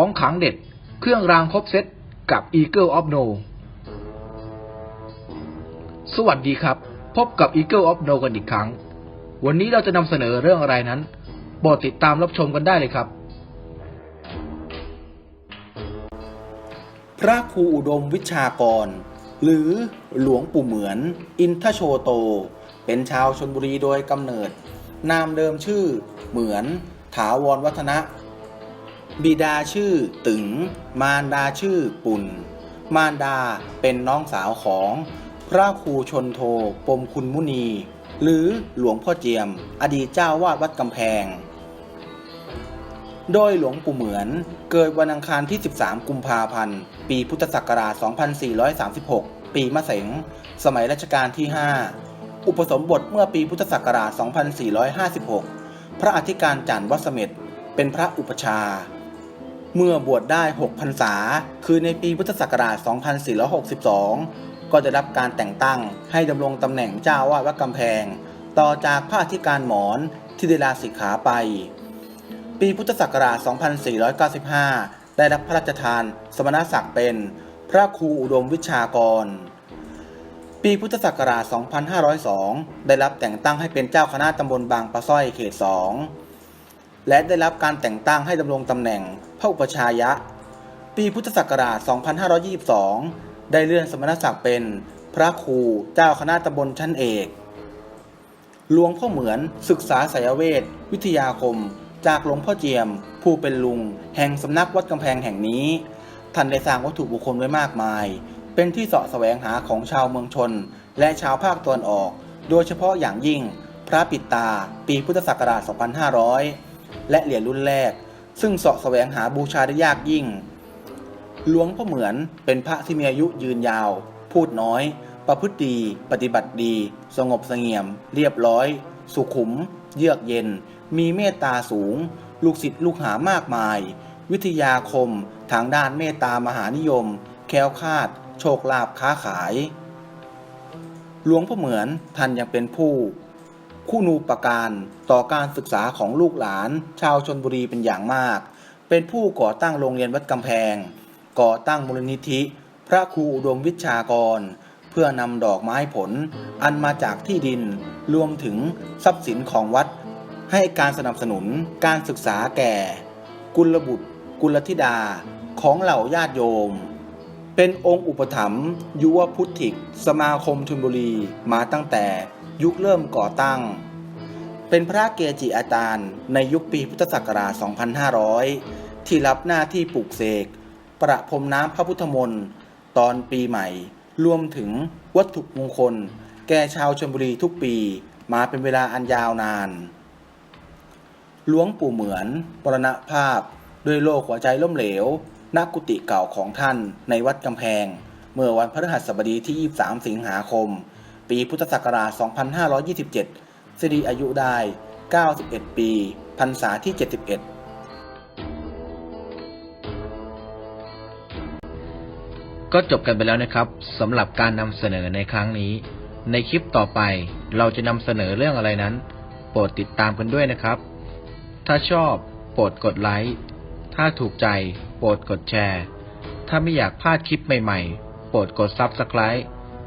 ของขังเด็ด เครื่องรางครบเซตกับ Eagle of No สวัสดีครับ พบกับ Eagle of No กันอีกครั้ง วันนี้เราจะนำเสนอเรื่องอะไรนั้นโปรดติดตามรับชมกันได้เลยครับ พระครูอุดมวิชากร หรือหลวงปู่เหมือน อินทโชโต เป็นชาวชนบุรีโดยกำเนิด นามเดิมชื่อ เหมือนถาวรวัฒนะ บิดาชื่อตึง มารดาชื่อปุ่น มารดาเป็นน้องสาวของพระครูชนโทปมคุณมุนี หรือหลวงพ่อเจียม อดีตเจ้าวาดวัดกำแพง โดยหลวงปู่เหมือนเกิดวันอังคารที่ 13 กุมภาพันธ์ ปีพุทธศักราช 2436 ปีมะเสง สมัยรัชกาลที่ 5 อุปสมบทเมื่อปีพุทธศักราช 2456 พระอธิการจันทร์วัดเสม็ดเป็นพระอุปชา เมื่อบวชได้ 6 พรรษา คือในปีพุทธศักราช 2462 ก็จะรับการแต่งตั้งให้ดำรงตำแหน่งเจ้าวาดวัดกำแพง ต่อจากพระอธิการหมอนที่ได้ลาสิกขาไป ปีพุทธศักราช 2495 ได้รับพระราชทานสมณศักดิ์เป็นพระครูอุดมวิชากร ปีพุทธศักราช 2502 ได้รับแต่งตั้งให้เป็นเจ้าคณะตำบลบางปะสร้อยเขต 2 และได้รับการแต่งตั้งให้ดำรงตำแหน่งพระอุปชายะ ปีพุทธศักราช 2522 ได้เลื่อนสมณศักดิ์เป็นพระครูเจ้าคณะตำบลชั้นเอกหลวงพ่อเหมือนศึกษาไสยเวทวิทยาคม จากหลวงพ่อเจียม ผู้เป็นลุง แห่งสำนักวัดกำแพงแห่งนี้ ท่านได้สร้างวัตถุบุคคลไว้มากมาย เป็นที่เสาะแสวงหาของชาวเมืองชน และชาวภาคตะวันออก โดยเฉพาะอย่างยิ่ง พระปิดตา ปีพุทธศักราช 2500 และเหรียญรุ่นแรก ซึ่งเสาะแสวงหาบูชาได้ยากยิ่งหลวงพ่อเหมือนเป็นพระที่มีอายุยืนยาว พูดน้อย ประพฤติดี ปฏิบัติดี สงบเสงี่ยม เรียบร้อย สุขุม เยือกเย็น มีเมตตาสูง ลูกศิษย์ลูกหามากมาย วิทยาคม ทางด้านเมตตามหานิยม แคล้วคาด โชคลาภค้าขาย หลวงพ่อเหมือนท่านยังเป็นผู้ คู่นูปการต่อการศึกษาของลูกหลาน ชาวชนบุรีเป็นอย่างมาก เป็นผู้ก่อตั้งโรงเรียนวัดกำแพง ก่อตั้งมูลนิธิ พระครูอุดมวิชากร เพื่อนำดอกไม้ผล อันมาจากที่ดิน รวมถึงทรัพย์สินของวัด ให้การสนับสนุนการศึกษาแก่ กุลบุตร กุลธิดาของเหล่าญาติโยม เป็นองค์อุปถัมภ์ยุวพุทธิก สมาคมชลบุรีมาตั้งแต่ ยุคเริ่มก่อตั้ง เป็นพระเกจิอาจารย์ในยุคปีพุทธศักราช 2500 ที่รับหน้าที่ปลูกเสก ประพรมน้ำพระพุทธมนต์ตอนปีใหม่ รวมถึงวัตถุมงคล แก่ชาวชลบุรีทุกปีมาเป็นเวลาอันยาวนาน หลวงปู่เหมือนปรณภาพด้วยโรคหัวใจล้มเหลวณกุฏิเก่าของท่านในวัดกำแพง เมื่อวันพฤหัสบดีที่ 23 สิงหาคม ปีพุทธศักราช 2527 สิริอายุได้ 91 ปีพรรษาที่ 71ก็จบกันไปแล้วนะครับสำหรับการนำเสนอในครั้งนี้ ในคลิปต่อไปเราจะนำเสนอเรื่องอะไรนั้น โปรดติดตามกันด้วยนะครับ ถ้าชอบโปรดกดไลค์ถ้าถูกใจ โปรดกดแชร์ ถ้าไม่อยากพลาดคลิปใหม่ๆ โปรดกด Subscribe